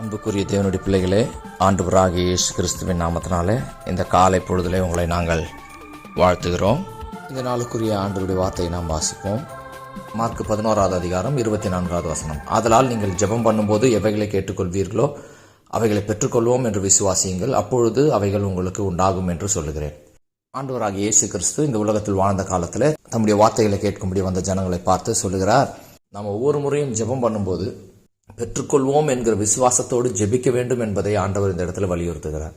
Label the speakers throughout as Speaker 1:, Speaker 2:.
Speaker 1: அன்புக்குரிய தேவனுடைய பிள்ளைகளே ஆண்டவராகிய இயேசு கிறிஸ்துவின் நாமத்தினாலே இந்த காலை பொழுதிலே உங்களை நாங்கள் வாழ்த்துகிறோம். இந்த நாளுக்குரிய ஆண்டவருடைய வார்த்தையை நாம் வாசிப்போம். மார்க் பதினோராவது அதிகாரம் இருபத்தி நான்காவது வசனம். அதனால் நீங்கள் ஜெபம் பண்ணும்போது எவைகளை கேட்டுக்கொள்வீர்களோ அவைகளை பெற்றுக்கொள்வோம் என்று விசுவாசியுங்கள். அப்பொழுது அவைகள் உங்களுக்கு உண்டாகும் என்று சொல்லுகிறேன். ஆண்டவராக இயேசு கிறிஸ்து இந்த உலகத்தில் வாழ்ந்த காலத்தில் தம்முடைய வார்த்தைகளை கேட்கும்படி வந்த ஜனங்களை பார்த்து சொல்லுகிறார் நாம் ஒவ்வொரு முறையும் ஜெபம் பண்ணும்போது பெற்றுக்கொள்வோம் என்கிற விசுவாசத்தோடு ஜெபிக்க வேண்டும் என்பதை ஆண்டவர் இந்த இடத்துல வலியுறுத்துகிறார்.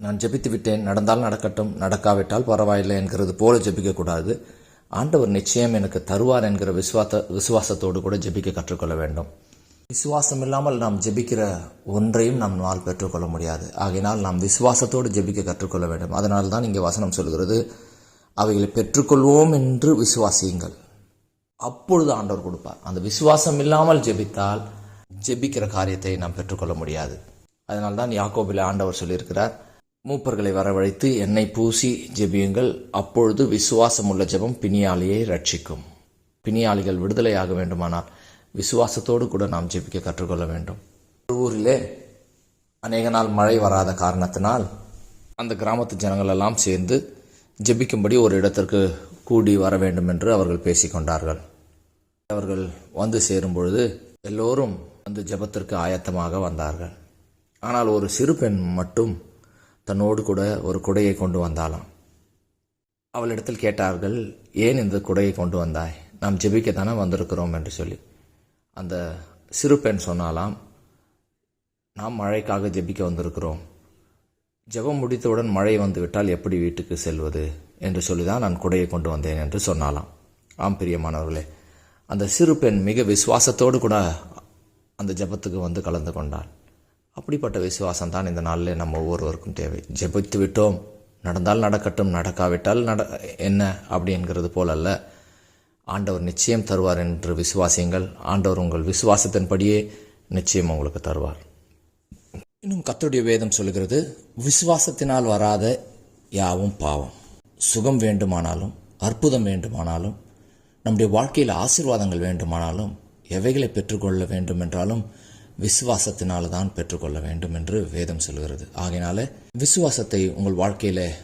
Speaker 1: நான் ஜெபித்து விட்டேன் நடந்தால் நடக்கட்டும் நடக்காவிட்டால் பரவாயில்லை என்கிறது போல ஜெபிக்கக்கூடாது ஆண்டவர் நிச்சயம் எனக்கு தருவார் என்கிற விசுவாச விசுவாசத்தோடு கூட ஜெபிக்க கற்றுக்கொள்ள வேண்டும். விசுவாசம் இல்லாமல் நாம் ஜெபிக்கிற ஒன்றையும் நம்மால் பெற்றுக்கொள்ள முடியாது. ஆகையினால் நாம் விசுவாசத்தோடு ஜெபிக்க கற்றுக்கொள்ள வேண்டும். அதனால் தான் இங்கே வசனம் சொல்கிறது அவைகளை பெற்றுக்கொள்வோம் என்று விசுவாசியுங்கள். அப்பொழுது ஆண்டவர் கொடுப்பார். அந்த விசுவாசம் இல்லாமல் ஜெபித்தால் ஜெபிக்கிற காரியத்தை நாம் பெற்றுக்கொள்ள முடியாது. அதனால் தான் யாக்கோபில் ஆண்டவர் சொல்லியிருக்கிறார் மூப்பர்களை வரவழைத்து எண்ணெய் பூசி ஜெபியுங்கள். அப்பொழுது விசுவாசம் உள்ள ஜெபம் பிணியாளியை ரட்சிக்கும் பிணியாளிகள் விடுதலையாக வேண்டுமானால் விசுவாசத்தோடு கூட நாம் ஜெபிக்க கற்றுக்கொள்ள வேண்டும். ஒரு ஊரிலே அநேக நாள் மழை வராத காரணத்தினால் அந்த கிராமத்து ஜனங்கள் எல்லாம் சேர்ந்து ஜெபிக்கும்படி ஒரு இடத்திற்கு கூடி வர வேண்டும் என்று அவர்கள் பேசிக்கொண்டார்கள். அவர்கள் வந்து சேரும் பொழுது எல்லோரும் அந்த ஜெபத்திற்கு ஆயத்தமாக வந்தார்கள். ஆனால் ஒரு சிறு பெண் மட்டும் தன்னோடு கூட ஒரு குடையை கொண்டு வந்தாலாம் அவளிடத்தில் கேட்டார்கள் ஏன் இந்த குடையை கொண்டு வந்தாய்? நாம் ஜெபிக்கத்தானே வந்திருக்கிறோம் என்று சொல்லி. அந்த சிறு பெண் சொன்னாலாம் நாம் மழைக்காக ஜெபிக்க வந்திருக்கிறோம். ஜெபம் முடித்தவுடன் மழை வந்துவிட்டால் எப்படி வீட்டுக்கு செல்வது? என்று சொல்லிதான் நான் குடையை கொண்டு வந்தேன் என்று சொன்னாலாம் ஆம் பிரியமானவர்களே. அந்த சிறு பெண் மிக விசுவாசத்தோடு கூட அந்த ஜெபத்துக்கு வந்து கலந்து கொண்டாள். அப்படிப்பட்ட விசுவாசம் தான் இந்த நாளில் நம்ம ஒவ்வொருவருக்கும் தேவை. ஜெபித்து விட்டோம். நடந்தால் நடக்கட்டும். நடக்காவிட்டால் நட என்ன அப்படிங்கிறது போல் அல்ல ஆண்டவர் நிச்சயம் தருவார் என்று விசுவாசியுங்கள். ஆண்டவர் உங்கள் விசுவாசத்தின்படியே நிச்சயம் உங்களுக்கு தருவார். இன்னும் கத்துடைய வேதம் சொல்கிறது விசுவாசத்தினால் வராத யாவும் பாவம். சுகம் வேண்டுமானாலும் அற்புதம் வேண்டுமானாலும் நம்முடைய வாழ்க்கையில் ஆசீர்வாதங்கள் வேண்டுமானாலும் எவைகளை பெற்றுக்கொள்ள வேண்டும் என்றாலும் விசுவாசத்தினால தான் பெற்றுக்கொள்ள வேண்டும் என்று வேதம் சொல்கிறது. ஆகையினால விசுவாசத்தை உங்கள் வாழ்க்கையில்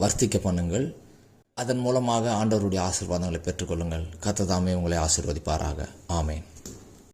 Speaker 1: வர்த்திக்க பண்ணுங்கள். அதன் மூலமாக ஆண்டவருடைய ஆசீர்வாதங்களை பெற்றுக்கொள்ளுங்கள். கத்ததாமே உங்களை ஆசீர்வதிப்பாராக. ஆமேன்.